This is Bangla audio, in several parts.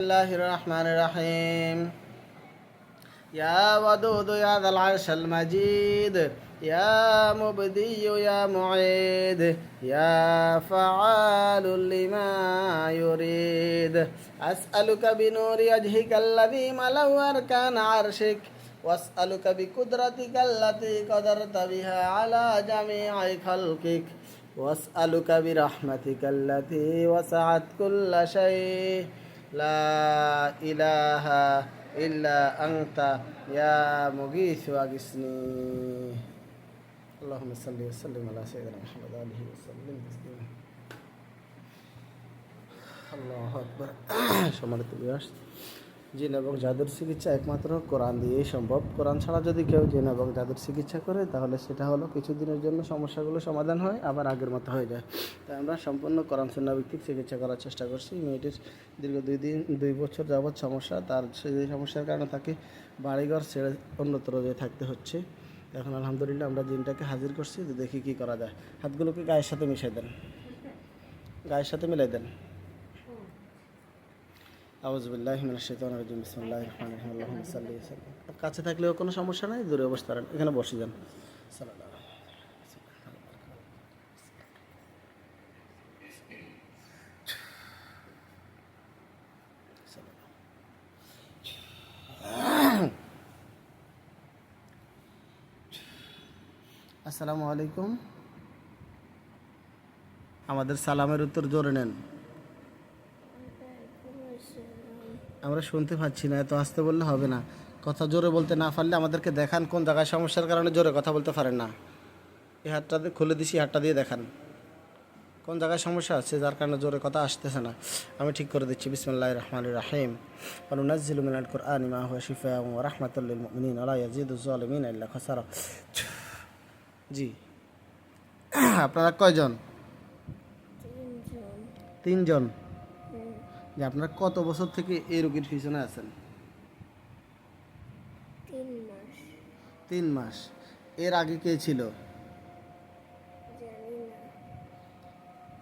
الله الرحمن الرحيم يا ودود يا ذا العرش المجيد يا مبدي يا معيد يا فعال لما يريد أسألك بنور وجهك الذي ملو أركان عرشك وأسألك بقدرتك التي قدرت بها على جميع خلقك وأسألك برحمتك التي وسعت كل شيء لا إله إلا أنت يا مغيث وأغثني اللهم صل وسلم على سيدنا محمد آله وسلم تسليما আল্লাহ আকবর সম্মানিত বিয়াস জিন এবং জাদুর চিকিৎসা একমাত্র কোরআন দিয়েই সম্ভব। কোরআন ছাড়া যদি কেউ জিন এবং জাদুর চিকিৎসা করে, তাহলে সেটা হলো কিছুদিনের জন্য সমস্যাগুলো সমাধান হয়, আবার আগের মতো হয়ে যায়। তাই আমরা সম্পূর্ণ কোরআন ভিত্তিক চিকিৎসা করার চেষ্টা করছি। মেয়েটির দীর্ঘ দুই দিন, দুই বছর যাবৎ সমস্যা, তার সেই সমস্যার কারণে তাকে বাড়িঘর ছেড়ে অন্যত্র যেয়ে থাকতে হচ্ছে। এখন আলহামদুলিল্লাহ আমরা জিনটাকে হাজির করছি দেখি কী করা যায়। হাতগুলোকে গায়ের সাথে মিশাই দেন। গায়ের সাথে মিলাই দেন আউজবিল্লাহ মিনাশ শাইতানির রাজিম বিসমিল্লাহির রহমানির রহিম আল্লাহুম্মা সাল্লি ওয়া সাল্লিম কাছে থাকলেও কোনো সমস্যা নাই? দূরে পারেন এখানে বসে যান। আসসালামু আলাইকুম। আমাদের সালামের উত্তর জোরে নেন। আমরা শুনতে পাচ্ছি না এত আসতে বললে হবে না। কথা জোরে বলতে না পারলে আমাদেরকে দেখান কোন জায়গায় সমস্যার কারণে জোরে কথা বলতে পারেন না। এই হাতটা খুলে দিছি হাতটা দিয়ে দেখান। কোন জায়গায় সমস্যা আছে যার কারণে জোরে কথা আসতেছে না। আমি ঠিক করে দিচ্ছি বিসমুল্লাহ রহমান রাহিম। অনুনাজিলুমিনাল কোরআন হুয়া শিফা ও রহমাতুল্লিল মুমিনিন আলা ইয়াজিদুজ্জালিমিন আল্লাহ খসারা। জি। আপনারা কয়জন? তিনজন। যে আপনারা কত বছর থেকে এই রোগীর পিছনে আছেন? তিন মাস। তিন মাস। এর আগে কে ছিল?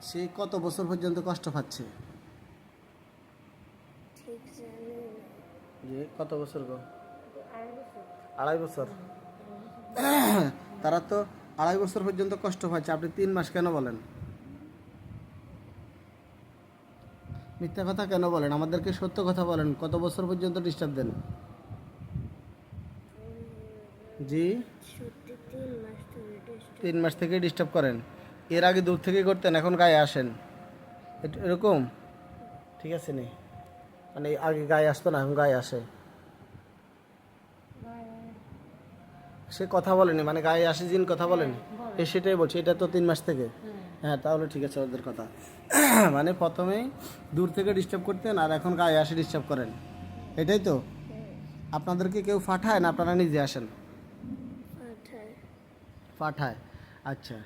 সে কত বছর পর্যন্ত কষ্ট পাচ্ছে? যে কত বছর গো? আড়াই বছর? তারা তো আড়াই বছর পর্যন্ত কষ্ট পাচ্ছে। আপনি তিন মাস কেন বলেন? মিথ্যা কথা কেন বলেন? আমাদেরকে সত্য কথা বলেন। কত বছর পর্যন্ত ডিস্টার্ব দেন? জি? তিন মাস থেকে ডিস্টার্ব করেন। এর আগে দূর থেকে করতেন এখন গায়ে আসেন। এরকম? ঠিক আছে নি? মানে আগে গায়ে আসতো না এখন গায়ে আসে। সে কথা বলেনি মানে গায়ে আসে জিন কথা বলেনি? সেটাই বলছি এটা তো তিন মাস থেকে। হ্যাঁ তাহলে ঠিক আছে ওদের কথা। মানে প্রথমেই দূর থেকে ডিস্টার্ব করতেন আর এখন গায়ে আসে ডিস্টার্ব করেন। এটাই তো? আপনাদেরকে কেউ পাঠায় না আপনারা নিজে আসেন? পাঠায়। আচ্ছা।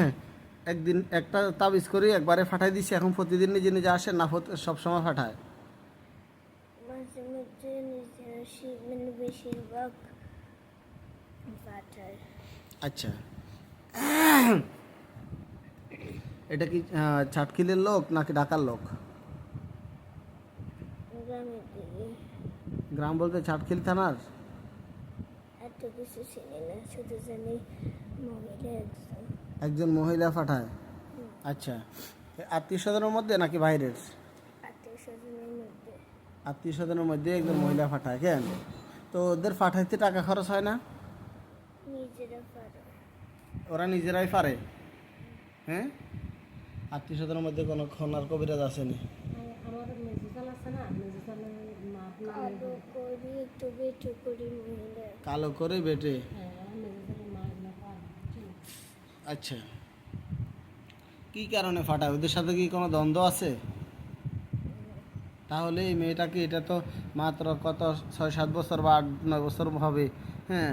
একদিন একটা তাবিজ করে একবারে পাঠাই দিছি এখন প্রতিদিন নিজে নিজে আসেন না সব সময় আসি মানে আচ্ছা। এটা কি ছাটকিলের লোক নাকি ঢাকার লোক? গ্রাম বলতে ছাটকিল থানার? এত কিছু চিনি না শুধু জানি মহিলা একজন। মহিলা পাঠায়? আচ্ছা। আত্মীয় স্বজনের মধ্যে নাকি বাইরের? আত্মীয় স্বজনের মধ্যে একজন মহিলা পাঠায় কেন? তো ওদের পাঠাইতে টাকা খরচ হয় না? ওরা নিজেরাই পারে? হ্যাঁ? আত্মীয় স্বজনের মধ্যে কোনো খনার কবিরাজ আসেনি? কালো করে বেটে? আচ্ছা। কি কারণে ফাটায়? ওদের সাথে কি কোনো দ্বন্দ্ব আছে? তাহলে এই মেয়েটাকে এটা তো মাত্র কত, ছয়, সাত বছর বা আট, নয় বছর হবে হ্যাঁ?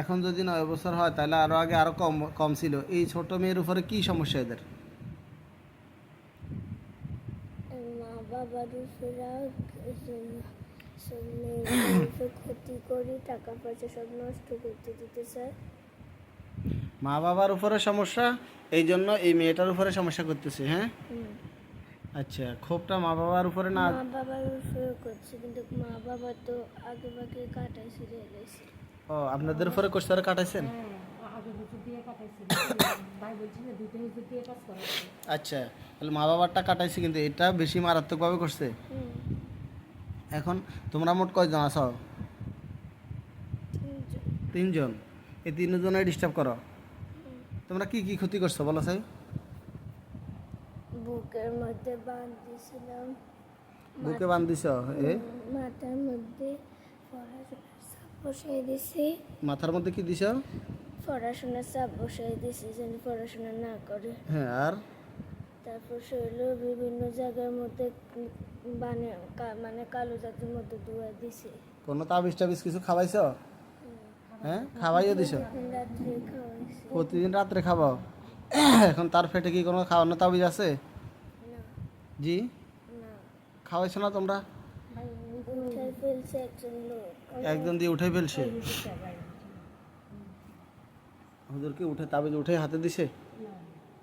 এখন যদি নয় বছর হয়, তাহলে আরও আগে আরও কম কম ছিল। এই ছোট মেয়ের উপরে কি সমস্যা এদের? মা বাবার ক্ষতি করি টাকা পয়সা সব নষ্ট করতে দিতে চায় মা বাবার উপরে সমস্যা এই জন্য এই মেয়েটার উপরে সমস্যা করতেছে হ্যাঁ? আচ্ছা ক্ষোভটা মা বাবার উপরে না মা বাবার উপরে করছে কিন্তু মা বাবা তো আগে ভাগে কাটাই ছিঁড়ে গেছে ও আপনাদের উপরে কোষ তারা কাটাইছেন? আগে হুজুর দিয়ে কাটাইছি ভাই বলছি দুটো হুজুর দিয়ে কাজ করাচ্ছে আচ্ছা তাহলে মা বাবারটা কাটাইছে কিন্তু এটা বেশি মারাত্মকভাবে করছে? এখন তোমরা মোট কয়জন আছো? তিনজন। এই তিনজনে ডিস্টার্ব করো। তোমরা কি কি ক্ষতি করছ বলো সাই? বুকের মধ্যে বাঁধ বুকে বান্ধ এ? মাথার মধ্যে চাপ দিছি। মাথার মধ্যে কি দিছ? পড়াশোনার চাপ বসাই দিছি যেন পড়াশোনা না করে। হ্যাঁ আর? তারপর শরীরেও বিভিন্ন জায়গার মধ্যে কা- মানে কালো জাতের মধ্যে ধোয়া দিছে। কোনো তাবিজ টাবিজ কিছু খাওয়াইছ? হ্যাঁ খাওয়াইও দিছ? প্রতিদিন রাত্রে খাবাও এখন তার পেটে কি কোনো খাওয়ানো তাবিজ আছে? জি? না। খাওয়াইছো না তোমরা? একজন দিয়ে উঠে ফেলছে? হুজুরকে উঠে তাবিজ উঠে হাতে দিছে?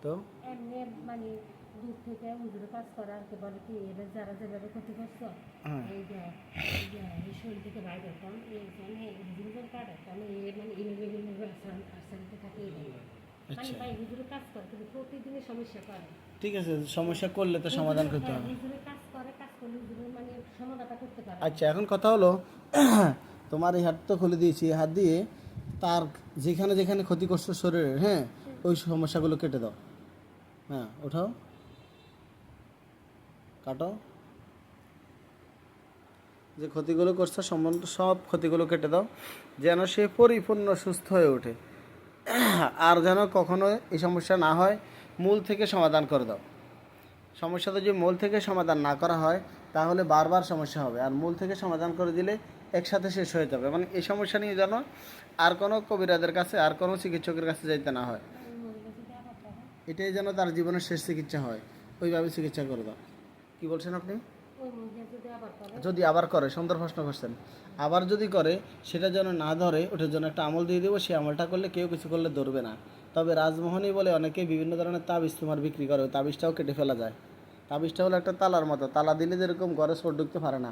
তো? এমনি মানে দূর থেকে হুজুরের কাজ কি বলে কি এবার যারা যেভাবে ক্ষতি করছ এই যে এই শরীর থেকে বাইরে হতাম এই মানে হুজুরের কাটাতাম এই মানে এইভাবে এইভাবে আসান আসানিতে থাকে এই ভাই হুজুরের কাজ করে কিন্তু প্রতিদিনের সমস্যা করে। ঠিক আছে সমস্যা করলে তো সমাধান করতে হ্যাঁ, হবে। মানে আচ্ছা এখন কথা হলো তোমার এই হাত তো খুলে দিয়েছি হাত দিয়ে তার যেখানে যেখানে ক্ষতি করছ শরীরের হ্যাঁ ওই সমস্যাগুলো কেটে দাও। হ্যাঁ ওঠাও। কাটো। যে ক্ষতিগুলো করছে, সম্বন্ধ সব ক্ষতিগুলো কেটে দাও, যেন সে পরিপূর্ণ সুস্থ হয়ে ওঠে। আর যেন কখনো এই সমস্যা না হয়, মূল থেকে সমাধান করে দাও। সমস্যাটা যদি মূল থেকে সমাধান না করা হয়, তাহলে বারবার সমস্যা হবে। আর মূল থেকে সমাধান করে দিলে একসাথে শেষ হয়ে যাবে। মানে এই সমস্যা নিয়ে যেন আর কোনো কবিরাজের কাছে, আর কোনো চিকিৎসকের কাছে যাইতে না হয়। এটাই যেন তার জীবনের শেষ চিকিৎসা হয়। ওইভাবে চিকিৎসা করে দাও। কী বলছেন আপনি? যদি আবার করে, সুন্দর প্রশ্ন করছেন। আবার যদি করে, সেটা যেন না ধরে, ওটার জন্য একটা আমল দিয়ে দেবো। সেই আমলটা করলে কেউ কিছু করলে ধরবে না। তবে রাজমোহনই বলে, অনেকে বিভিন্ন ধরনের তাবিজ তোমার বিক্রি করে। তাবিজটাও কেটে ফেলা যায়। তাবিজটা হলো একটা তালার মতো। তালা দিলে যেরকম ঘরে চোর ঢুকতে পারে না।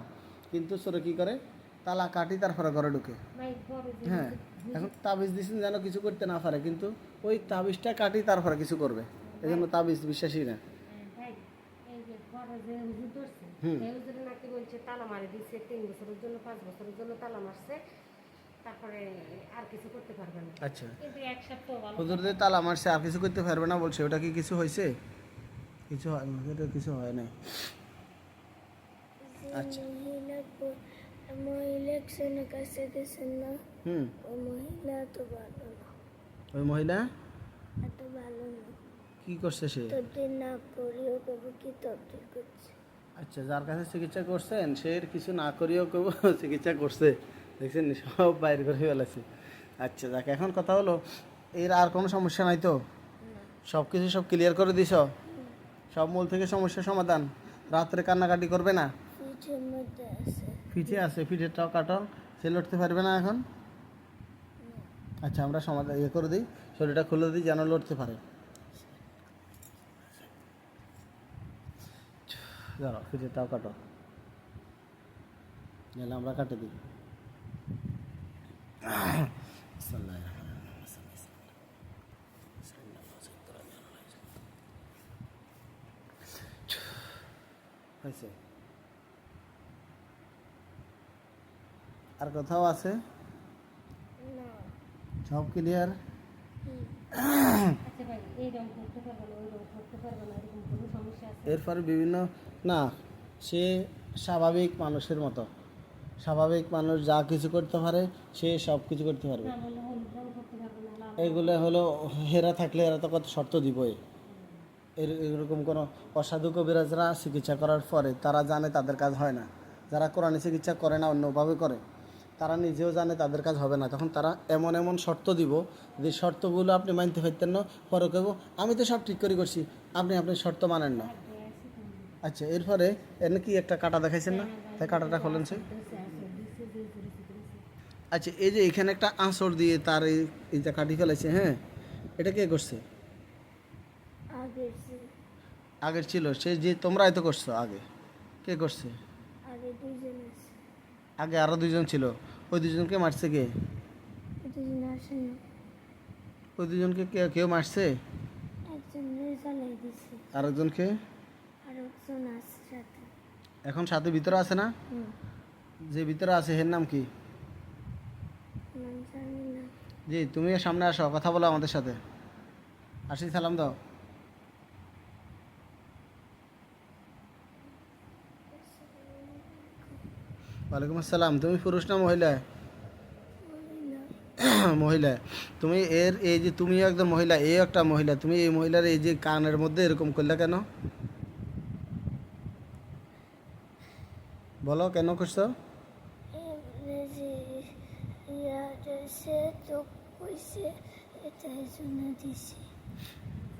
কিন্তু চোরে কী করে? তালা কাটি তারপরে ঘরে ঢুকে। ভাই পরে যে হ্যাঁ এখন তাবিজ দিচ্ছেন যেন কিছু করতে না পারে কিন্তু ওই তাবিজটা কাটি তারপরে কিছু করবে। এই জন্য তাবিজ বিশ্বাসী না। ভাই, এই যে পরে যে হুজুর ধরছে, হুম। সেই হুজুরে নাকি বলছে তালা মারি দিচ্ছে তিন বছরের জন্য পাঁচ বছরের জন্য তালা মারছে তারপরে আর কিছু করতে পারবে না। আচ্ছা। কিন্তু এক সপ্তাহ ভালো। হুজুরদের তালা মারছে আর কিছু করতে পারবে না বলছে ওটা কি কিছু হয়েছে? কিছু হয় না এটা কিছু হয় নাই। আচ্ছা। মহিলা প- মহিলা একজনের কাছে গেছেন না। হুম। ও মহিলা এত ভালো না। ওই মহিলা? এত ভালো না। কি করছে সে? তদ্দিন না করিও কবু কি তদ্দিন করছে? আচ্ছা যার কাছে চিকিৎসা করছেন সে এর কিছু না করিও কেউ চিকিৎসা করছে। দেখছেন সব বাইর করে ফেলেছে। আচ্ছা যাক এখন কথা হলো এর আর কোনো সমস্যা নাই তো? সব কিছু সব ক্লিয়ার করে দিছ? সব মূল থেকে সমস্যার সমাধান? রাত্রে কান্নাকাটি করবে না? মধ্যে আছে। পিঠে আছে পিঠেরটাও কাটো সে লড়তে পারবে না এখন। আচ্ছা আমরা সমাধান ইয়ে করে দিই, শরীরটা খুলে দিই, যেন লড়তে পারে। দাঁড়াও পিঠেরটাও কাটো গেলে আমরা কাটে দিই। হয়েছে? আর কোথাও আছে? সব ক্লিয়ার। আচ্ছা ভাই এই রং করতে পারবে না ওই রং করতে পারবে না এরকম কোনো সমস্যা আছে? এরপরে বিভিন্ন না সে স্বাভাবিক মানুষের মতো। স্বাভাবিক মানুষ যা কিছু করতে পারে সে সব কিছু করতে পারবে। এগুলো হলো হেরা থাকলে এরা তো কত শর্ত দিবই। এর এরকম কোনো অসাধু কবিরাজরা চিকিৎসা করার পরে তারা জানে তাদের কাজ হয় না। যারা কোরআনি চিকিৎসা করে না অন্যভাবে করে। তারা নিজেও জানে তাদের কাজ হবে না। তখন তারা এমন এমন শর্ত দিব যে শর্তগুলো আপনি মানতে পারতেন না পরে কেব আমি তো সব ঠিক করে করছি আপনি আপনি শর্ত মানেন না। আচ্ছা এরপরে এনে কি একটা কাটা দেখাইছেন না? তাই কাটাটা খোলেন সে। আচ্ছা এই যে এখানে একটা আঁচড় দিয়ে তার এই এইটা কাটি ফেলেছে হ্যাঁ? এটা কে করছে? আগের ছিল সে যে তোমরাই তো করছ আগে। কে করছে? আগে দুইজন আগে আরও দুজন ছিল। ওই দুজনকে মারছে কে? ওই দুজনকে কেউ কেউ মারছে? আরেকজনকে? এখন সাথে ভিতরে আছে না? যে ভিতরে আছে হের নাম কি? জি তুমি সামনে আসো কথা বলো আমাদের সাথে। আসি সালাম দাও। ওয়ালাইকুম আসসালাম। তুমি পুরুষ না মহিলা? মহিলা। তুমি এর এই যে তুমিও একজন মহিলা এই একটা মহিলা তুমি এই মহিলার এই যে কানের মধ্যে এরকম করলে কেন? বলো কেন করছ?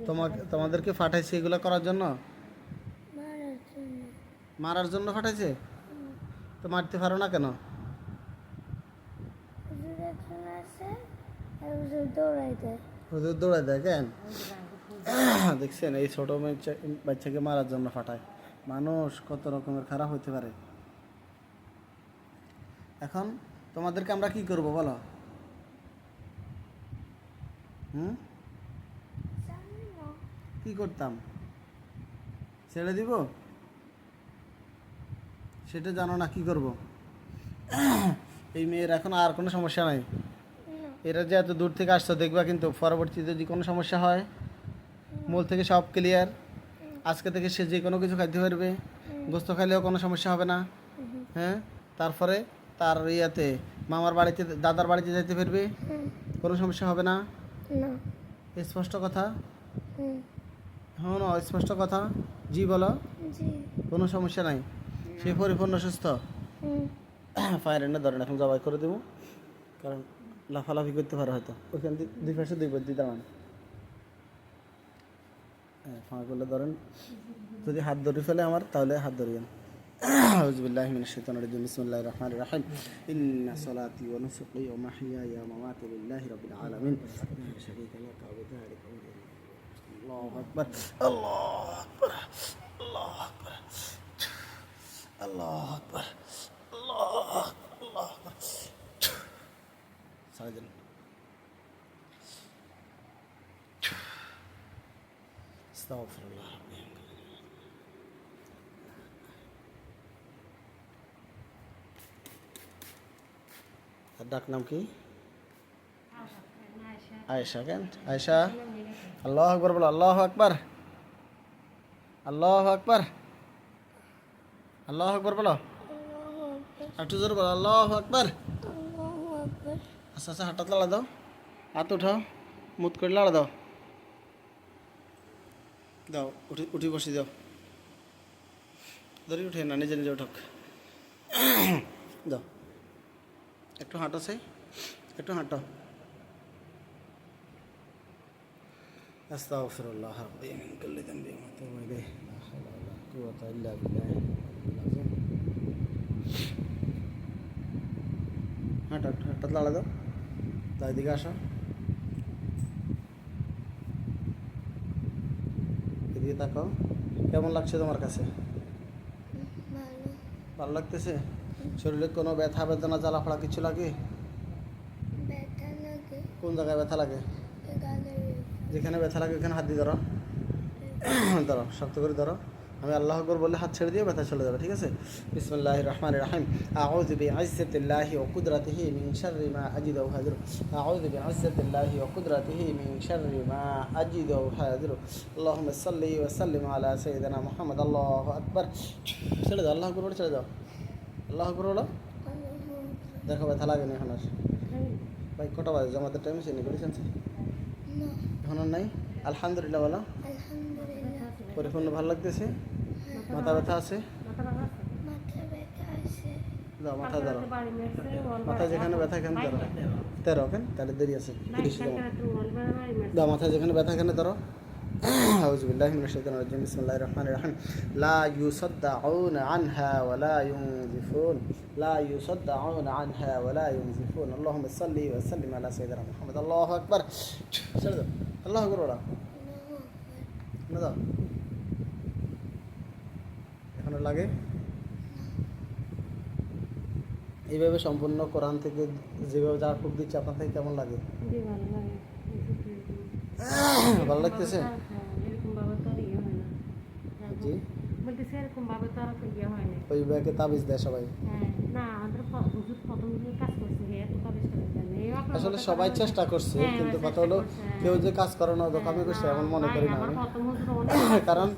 তোমাকে তোমাদেরকে পাঠাইছে এগুলো করার জন্য? মারার জন্য। মারার জন্য পাঠাইছে তো মারতে পারো না কেন? হুজুর দৌড়াই দেয় কেন? দেখছেন, এই ছোট বাচ্চাকে মারার জন্য ফাটায়। মানুষ কত রকমের খারাপ হতে পারে। এখন তোমাদেরকে আমরা কি করব বলো? হুম? কি করতাম? ছেড়ে দিব? সেটা জানো না কি করব? এই মেয়ের এখন আর কোনো সমস্যা নাই। এরা যে এত দূর থেকে আসছো দেখবা কিন্তু পরবর্তীতে যদি কোনো সমস্যা হয় মূল থেকে সব ক্লিয়ার আজকে থেকে সে যে কোনো কিছু খাইতে পারবে। গোস্ত খাইলেও কোনো সমস্যা হবে না। হ্যাঁ? তারপরে তার ইয়াতে মামার বাড়িতে দাদার বাড়িতে যেতে পারবে। কোনো সমস্যা হবে না? স্পষ্ট কথা? হ্যাঁ স্পষ্ট কথা। জি বলো। কোনো সমস্যা নাই। সে পরিপূর্ণ সুস্থ হুম ফায়ার এনে ধরেন এখন জবাই করে দেবো কারণ লাফালাফি করতে পারে হয়তো ওইখান থেকে দুই পাশে দুই বার দিয়ে দাঁড়ান হ্যাঁ ফাঁকা করলে ধরেন যদি হাত ধরে ফেলে আমার তাহলে হাত ধরিয়েন أعوذ بالله من الشيطان الرجيم بسم الله الرحمن الرحيم إن صلاتي ونسقي ومحياي ومماتي لله رب العالمين لا شريك لك وبذلك أمري الله أكبر الله أكبر الله أكبر الله أكبر الله الله أكبر সারাদিন استغفر الله ربي তার ডাক নাম কি আয়েশা কেন আয়েশা আল্লাহ আকবর বলো আল্লাহ আকবর আল্লাহ আকবর আল্লাহ আকবর বলো। একটু জোর বলো, আল্লাহ আকবর। আচ্ছা আচ্ছা হাঁটাত লাড়া দাও। হাত উঠাও, মুত করে লাড়া দাও। দাও, উঠি উঠি বসি দাও ধরি উঠে না, নিজে নিজে উঠক। দাও। একটু হাঁটো, সেই। একটু হাঁটো। আস্তাগফিরুল্লাহ রাব্বি লা ইল্লা বিল্লাহ হাঁটো হাঁটা লাড়া দাও দাও এদিকে আসো এদিকে তাকাও কেমন লাগছে তোমার কাছে ভালো লাগতেছে? শরীরে কোনো ব্যথা বেদনা জ্বালাফড়া কিছু লাগে? কোন জায়গায় ব্যথা লাগে? যেখানে ব্যথা লাগে ওখানে হাত দিয়ে ধরো। ধরো শক্ত করে ধরো। আমি আল্লাহ আকবর বললে হাত ছেড়ে দিয়ে ব্যথা চলে যাবে ঠিক আছে? বিসমুল্লাহ রহমান রাহিম। আউযু বিইজ্জাতিল্লাহি ওয়া কুদরাতিহি মিন শাররি মা আজিদু ওয়া হাযিরু। আউযু বিইজ্জাতিল্লাহি ওয়া কুদরাতিহি মিন শাররি মা আজিদু ওয়া হাযিরু। আল্লাহুম্মা সাল্লি ওয়া সাল্লিম আলা সাইয়্যিদিনা মুহাম্মদ। আল্লাহু আকবার। ছেড়ে দাও আল্লাহ আকবর বলে ছেড়ে দাও আল্লাহ আকবর বলো। দেখো ব্যথা লাগে না এখন আর। ভাই কটা বাজে? জামাতের টাইম আছে নিকলেছেন না। এখন আর নাই? আলহামদুলিল্লাহ বলো। পরিপূর্ণ ভালো লাগতেছে? মাথা ব্যথা আছে মাথা ব্যথা আছে মাথা ব্যথা আছে দাও মাথা ধরো বাড়ি মেরছে ওয়াল মাথা যেখানে ব্যথা এখানে ধরো তেরো কেন তাহলে দেরি আছে তিরিশ বাইক একটু ওয়াল বাড়ি মেরছে দাও মাথা যেখানে ব্যথা এখানে ধরো أعوذ بالله من الشيطان الرجيم بسم الله الرحمن الرحيم لا يصدعون عنها ولا ينزفون لا يصدعون عنها ولا ينزفون اللهم صل وسلم على سيدنا محمد الله أكبر ছেড়ে দাও আল্লাহ ভালো লাগে। এইভাবে সম্পূর্ণ কোরআন থেকে যেভাবে যা খুব দিচ্ছে আপনার থেকে কেমন লাগে? ভালো লাগতেছে? হ্যাঁ, ইয়ে হয় না। জি। বলতেছে এরকম ভাবে তো আর ইয়ে হয় না। ওই ব্যাগে তাবিজ দেয় সবাই। হ্যাঁ না আমাদের হুজুর প্রথম যে কাজ করছে এত কাজ করে না? এই আপনার আসলে সবাই চেষ্টা করছে কিন্তু কথা হলো। কেউ যে কাজ করে না করছে এমন মনে করি না কারণ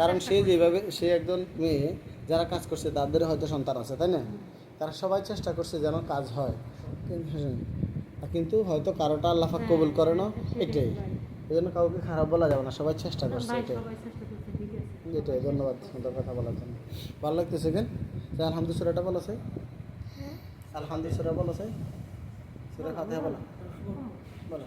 কারণ সে যেভাবে সে একজন মেয়ে যারা কাজ করছে তাদের হয়তো সন্তান আছে তাই না? তারা সবাই চেষ্টা করছে যেন কাজ হয়। কিন্তু কিন্তু হয়তো কারোটা আল্লাহ পাক কবুল করে না হ্যাঁ, এটাই। এই জন্য কাউকে খারাপ বলা যাবে না সবাই চেষ্টা করছে এটাই। সবাই চেষ্টা করছে, ঠিক আছে। এটাই ধন্যবাদ সুন্দর কথা বলার জন্য। ভালো লাগতেছে কেন? আলহামদুল সুরাটা বলো চাই আলহামদুল সুরা বলো চাই সুরা খাতে বলো। বলো।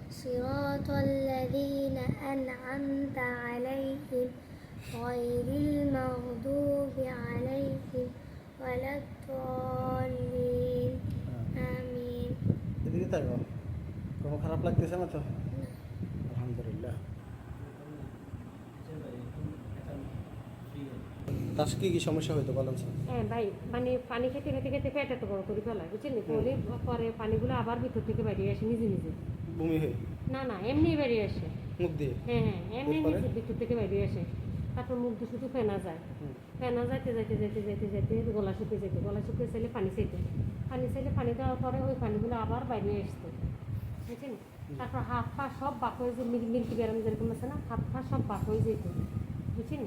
صراط الذين أنعمت عليهم غير المغضوب عليهم ولا الضالين آمين এদিকে থাকো কোনো খারাপ লাগতেছে না তো আলহামদুলিল্লাহ তার কি কি সমস্যা হইতো বলেন স্যার হ্যাঁ ভাই মানে পানি খেতে খেতে খেতে পেট এত বড় করে ফেলায় বুঝছেন পরে পরে পানিগুলো আবার ভিতর থেকে বেরিয়ে আসে নিজে নিজে বমি হয়ে? না না এমনি বেরিয়ে আসে। মুখ দিয়ে? হ্যাঁ হ্যাঁ এমনি? ভিতর থেকে বেরিয়ে আসে। তারপর মুখ দিয়ে শুধু ফেনা যায়। ফেনা যাইতে যাইতে যাইতে যাইতে যাইতে গলা শুকিয়ে যেত গলা শুকিয়ে চাইলে পানি চাইতে। পানি চাইলে পানি দেওয়ার পরে ওই পানিগুলো আবার বাইরে আসতো। বুঝছেন? তারপর হাত পা সব বাক হয়ে যে মিল মিল্কি ব্যারাম যেরকম আছে না হাত পা সব বাক হয়ে যেত বুঝছেন?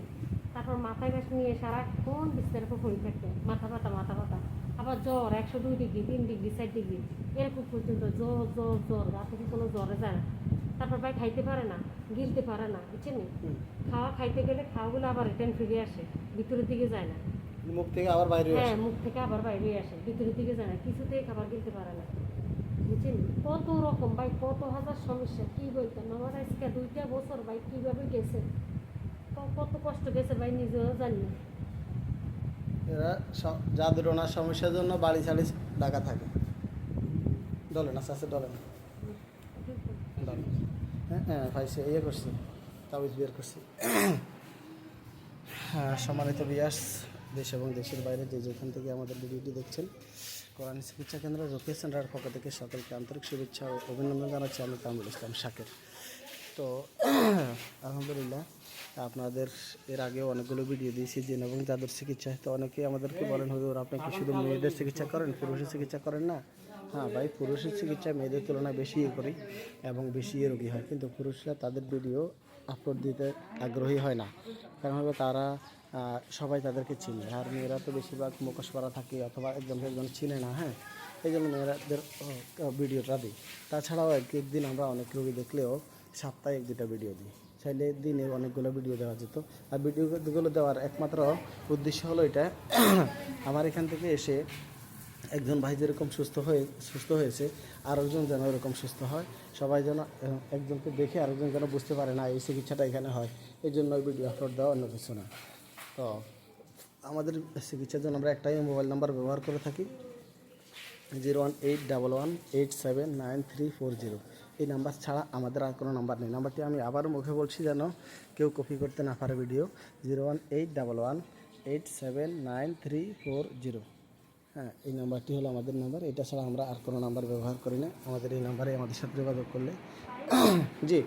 তারপর মাথায় ব্যাস নিয়ে সারাক্ষণ বিস্তারের উপর পড়ে থাকতো। মাথা ব্যথা মাথা ব্যথা আবার জ্বর একশো দুই ডিগ্রি তিন ডিগ্রি চার ডিগ্রি এরকম পর্যন্ত জ্বর জ্বর জ্বর রাতে কি কোনো জ্বরে যায় না। তারপর ভাই খাইতে পারে না গিলতে পারে না বুঝছেন খাওয়া খাইতে গেলে খাওয়াগুলো আবার রিটার্ন ফিরে আসে ভিতরের দিকে যায় না। মুখ থেকে আবার বাইরে হয়ে মুখ থেকে আবার বাইরে আসে ভিতরের দিকে যায় না কিছুতেই খাবার গিলতে পারে না বুঝছেন কত রকম ভাই কত হাজার সমস্যা কি বলতেন আমার আজকে দুইটা বছর ভাই কীভাবে গেছে? কত কষ্ট গেছে ভাই নিজেও জানি না। এরা যাদের ওনার সমস্যার জন্য বাড়ি ছাড়ি ডাকা থাকে। ডলে না চাষে ডলে না? হ্যাঁ হ্যাঁ ভাই, সে ইয়ে করছি, তাবিজ বের করছি। হ্যাঁ সম্মানিত বিয়াস দেশ এবং দেশের বাইরে যে যেখান থেকে আমাদের ভিডিওটি দেখছেন, কোরআন চিকিৎসা কেন্দ্র রোকেশ সেন্টারের পক্ষ থেকে সকলকে আন্তরিক শুভেচ্ছা ও অভিনন্দন জানাচ্ছি। আমি তামুল ইসলাম শাকের। তো, আলহামদুলিল্লাহ আপনাদের এর আগেও অনেকগুলো ভিডিও দিয়েছি, জিন এবং যাদের চিকিৎসা। তো অনেকেই আমাদেরকে বলেন, হুজুর, আপনি কি শুধু মেয়েদের চিকিৎসা করেন? পুরুষের চিকিৎসা করেন না? হ্যাঁ ভাই, পুরুষের চিকিৎসা মেয়েদের তুলনায় বেশি ইয়ে করি এবং বেশি ইয়ে রোগী হয়। কিন্তু পুরুষরা তাদের ভিডিও আপলোড দিতে আগ্রহী হয় না। কারণ হলো তারা সবাই তাদেরকে চিনে। আর মেয়েরা তো বেশিরভাগ মুখোশ করা থাকে অথবা একজন একজন চিনে না হ্যাঁ? এই জন্য মেয়েরাদের ভিডিওটা দিই। তাছাড়াও এক একদিন আমরা অনেক রোগী দেখলেও সপ্তাহে এক দুটা ভিডিও দিই। চাইলে দিনে অনেকগুলো ভিডিও দেওয়া যেত। আর ভিডিওগুলো দেওয়ার একমাত্র উদ্দেশ্য হলো এটা। আমার এখান থেকে এসে একজন ভাই যেরকম সুস্থ হয়ে, সুস্থ হয়েছে, আরেকজন যেন এরকম সুস্থ হয়। সবাই যেন একজনকে দেখে আরেকজন যেন বুঝতে পারে না এই চিকিৎসাটা এখানে হয়। এই জন্য ভিডিও আপলোড দেওয়া অন্য কিছু না। তো আমাদের চিকিৎসার জন্য আমরা একটাই মোবাইল নাম্বার ব্যবহার করে থাকি। Zero one eight double one eight seven nine three four zero এই নাম্বার ছাড়া আমাদের আর কোনো নাম্বার নেই। নাম্বারটি আমি আবারও মুখে বলছি যেন কেউ কপি করতে না পারে video zero one eight double one eight seven nine three four zero হ্যাঁ এই নাম্বারটি হলো আমাদের নাম্বার। এটা ছাড়া আমরা আর কোনো নাম্বার ব্যবহার করি না। আমাদের এই নাম্বারে আমাদের সাথে যোগাযোগ করলে। জি।